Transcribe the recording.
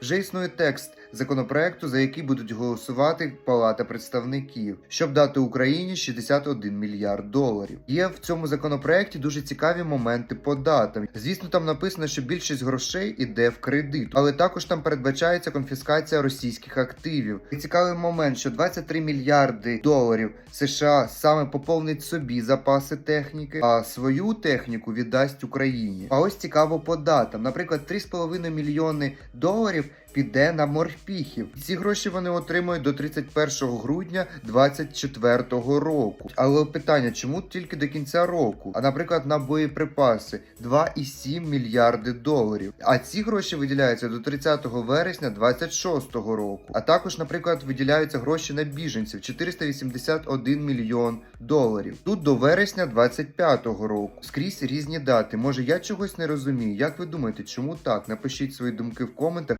вже існує текст законопроекту, за який будуть голосувати Палата представників, щоб дати Україні 61 мільярд доларів. Є в цьому законопроекті дуже цікаві моменти по датам. Звісно, там написано, що більшість грошей іде в кредит, але також там передбачається конфіскація російських активів. І цікавий момент, що 23 мільярди доларів США саме поповнить собі запаси техніки, а свою техніку віддасть Україні. А ось цікаво по датам. Наприклад, 3,5 мільйони доларів піде на морпіхів. Ці гроші вони отримують до 31 грудня 2024 року. Але питання, чому тільки до кінця року? А наприклад, на боєприпаси 2,7 мільярди доларів. А ці гроші виділяються до 30 вересня 2026 року. А також, наприклад, виділяються гроші на біженців 481 мільйон доларів. Тут до вересня 2025 року. Скрізь різні дати. Може, я чогось не розумію. Як ви думаєте, чому так? Напишіть свої думки в коментах.